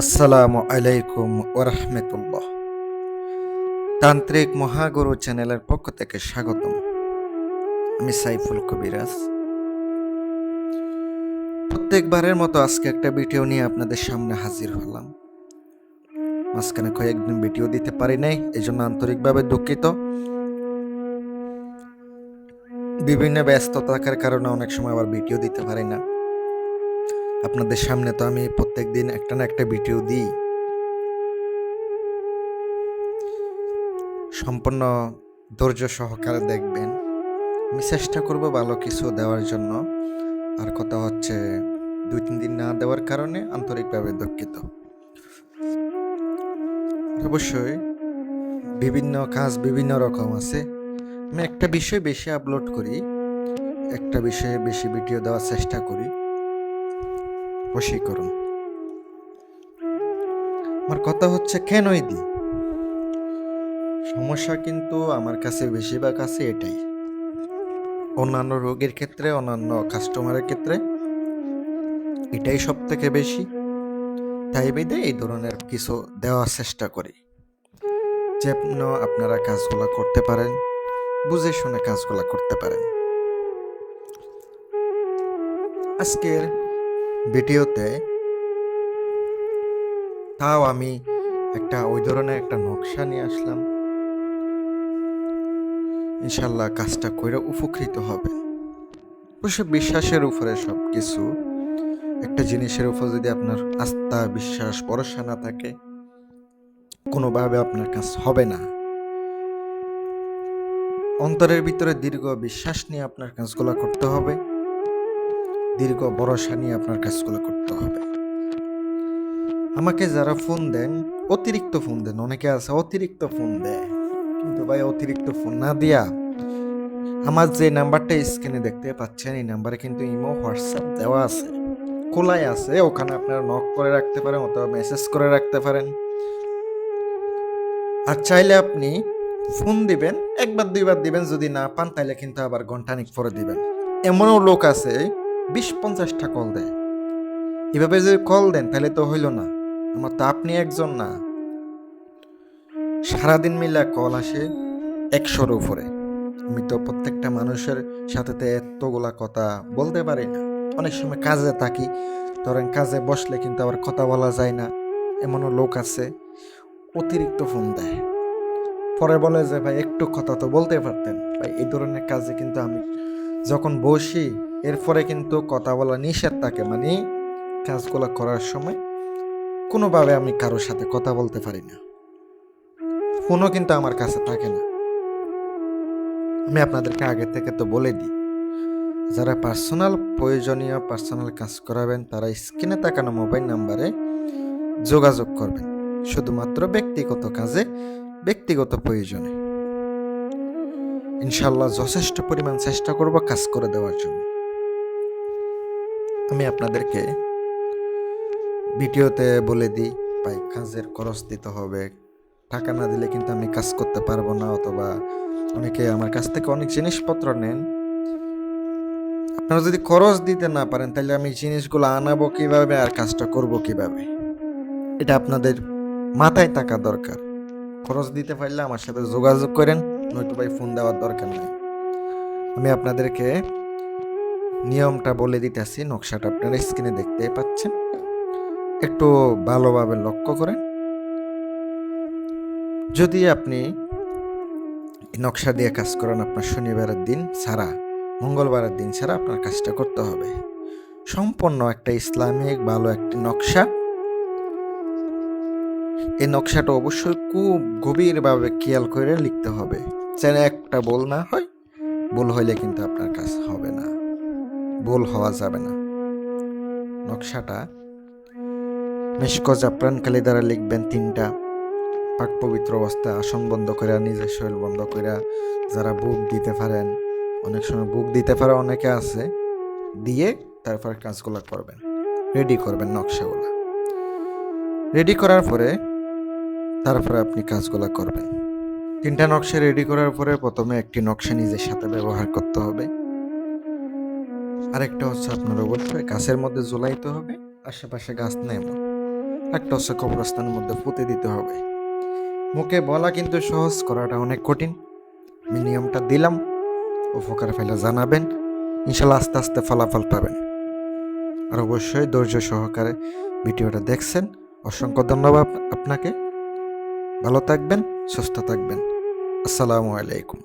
আসসালামু আলাইকুম ওরহমতুল্লাহ। তান্ত্রিক মহাগুরু চ্যানেলের পক্ষ থেকে স্বাগতম। আমি সাইফুল কবিরাজ। প্রত্যেকবারের মতো আজকে একটা ভিডিও নিয়ে আপনাদের সামনে হাজির হলাম। মাঝখানে কয়েকদিন ভিডিও দিতে পারি নাই এই জন্য আন্তরিকভাবে দুঃখিত। বিভিন্ন ব্যস্ততার কারণে অনেক সময় আবার ভিডিও দিতে পারি না। আপনাদের সামনে তো আমি প্রত্যেকদিন একটা না একটা ভিডিও দিই। সম্পূর্ণ ধৈর্য সহকারে দেখবেন। আমি চেষ্টা করব ভালো কিছু দেওয়ার জন্য। আর কথা হচ্ছে দুই তিন দিন না দেওয়ার কারণে আন্তরিকভাবে দুঃখিত। অবশ্যই বিভিন্ন কাজ বিভিন্ন রকম আছে। আমি একটা বিষয় বেশি আপলোড করি, একটা বিষয়ে বেশি ভিডিও দেওয়ার চেষ্টা করি। বশীকরণ। আমার কথা হচ্ছে কেনই দি সমস্যা কিন্তু আমার কাছে বেশিরভাগ আছে এটাই। অন্যান্য রোগের ক্ষেত্রে, অন্যান্য কাস্টমারের ক্ষেত্রে এটাই সব থেকে বেশি। তাই বেদে এই ধরনের কিছু দেওয়ার চেষ্টা করি। যেন আপনারা কাজগুলো করতে পারেন, বুঝে শুনে কাজগুলো করতে পারেন। আজকের ভিডিওতে তাও আমি একটা, ওই ধরনের একটা নকশা নিয়ে আসলাম। ইনশাল্লাহ কাজটা করে উপকৃত হবে অবশ্য বিশ্বাসের উপরে সব কিছু একটা জিনিসের উপর যদি আপনার আস্থা, বিশ্বাস, ভরসা না থাকে, কোনোভাবে আপনার কাজ হবে না। অন্তরের ভিতরে দীর্ঘ বিশ্বাস নিয়ে আপনার কাজগুলো করতে হবে। দীর্ঘ ভরসা নিয়ে আপনার কাজগুলো করতে হবে। আমাকে যারা ফোন দেন, অতিরিক্ত ফোন দেন, অনেকে আছে অতিরিক্ত ফোন দেয়। কিন্তু ভাই, অতিরিক্ত ফোন না দিয়া আমার যে নাম্বারটা স্ক্রিনে দেখতে পাচ্ছেন, এই নাম্বারে কিন্তু ইমো, হোয়াটসঅ্যাপ দেওয়া আছে। খোলাই আছে, ওখানে আপনারা নক করে রাখতে পারেন অথবা মেসেজ করে রাখতে পারেন। আর চাইলে আপনি ফোন দিবেন, একবার, দুইবার দিবেন, যদি না পান তাহলে কিন্তু আবার ঘন্টানিক পরে দিবেন। এমনও লোক আছে বিশ পঞ্চাশটা কল দেয়। এভাবে যদি কল দেন, তাহলে তো হইল না। আমার তো আপনি একজন না। সারাদিন মিলে কল আসে একশোর উপরে। আমি তো প্রত্যেকটা মানুষের সাথে তো এতগুলা কথা বলতে পারি না। অনেক সময় কাজে থাকি। ধরেন কাজে বসলে কিন্তু আবার কথা বলা যায় না। এমনও লোক আছে, অতিরিক্ত ফোন দেয়। পরে বলে যে, ভাই, একটু কথা তো বলতে পারতেন। ভাই, এই ধরনের কাজে কিন্তু আমি যখন বসি এরপরে কিন্তু কথা বলা নিষেধ থাকে মানে কাজগুলো করার সময় কোনোভাবে আমি কারোর সাথে কথা বলতে পারি না। ফোনও কিন্তু আমার কাছে থাকে না। আমি আপনাদেরকে আগে থেকে তো বলে দিই, যারা পার্সোনাল, প্রয়োজনীয় পার্সোনাল কাজ করাবেন, তারা স্ক্রিনে তাকানো মোবাইল নাম্বারে যোগাযোগ করবেন, শুধুমাত্র ব্যক্তিগত কাজে, ব্যক্তিগত প্রয়োজনে। ইনশাল্লাহ যথেষ্ট পরিমাণ চেষ্টা করব কাজ করে দেওয়ার জন্য। আমি আপনাদেরকে ভিডিওতে বলে দিই, ভাই, কাজের খরচ দিতে হবে। টাকা না দিলে কিন্তু আমি কাজ করতে পারব না অথবা অনেকে আমার কাছ থেকে অনেক জিনিসপত্র নেন। আপনারা যদি খরচ দিতে না পারেন, তাহলে আমি জিনিসগুলো আনাবো কীভাবে আর কাজটা করব কীভাবে? এটা আপনাদের মাথায় থাকা দরকার। খরচ দিতে পারলে আমার সাথে যোগাযোগ করেন, নয়তো ভাই ফোন দেওয়ার দরকার নেই। আমি আপনাদেরকে নিয়মটা বলে দিতেছি, নকশাটা আপনারা স্ক্রিনে দেখতে পাচ্ছেন। একটু ভালোভাবে লক্ষ্য করেন। যদি আপনি নকশা দিয়ে কাজ করেন, আপনার শনিবারের দিন ছাড়া, মঙ্গলবারের দিন ছাড়া আপনার কাজটা করতে হবে। সম্পূর্ণ একটা ইসলামিক, ভালো একটি নকশা। এই নকশাটা অবশ্যই খুব গভীরভাবে খেয়াল করে লিখতে হবে। যেন একটা বল না হয়, ভুল হইলে কিন্তু আপনার কাজ হবে না। ভুল হওয়া যাবে না। নকশাটা মেশকজ আপ্রাণ কালি দ্বারা লিখবেন তিনটা। পাক পবিত্র অবস্থায় আসন বন্ধ করে নিজের শরীর বন্ধ করে যারা বুক দিতে পারেন, অনেক সময় বুক দিতে পারে অনেকে আছে, দিয়ে তারপর কাজগুলো করবেন। রেডি করবেন নকশাগুলো। রেডি করার পরে তারপরে আপনি কাজগুলো করবেন। তিনটা নকশা রেডি করার পরে প্রথমে একটি নকশা নিজের সাথে ব্যবহার করতে হবে। আরেকটা হচ্ছে আপনার অবশ্যই গাছের মধ্যে ঝুলাইতে হবে, আশেপাশে গাছ নেই একটা হচ্ছে কবরস্থানের মধ্যে পুঁতে দিতে হবে। মুখে বলা কিন্তু সহজ, করাটা অনেক কঠিন। আমি নিয়মটা দিলাম, উপকার ফেলে জানাবেন, ইনশাল্লাহ আস্তে আস্তে ফলাফল পাবেন। আর অবশ্যই ধৈর্য সহকারে ভিডিওটা দেখছেন। অসংখ্য ধন্যবাদ আপনাকে। ভালো থাকবেন, সুস্থ থাকবেন। আসসালামু আলাইকুম।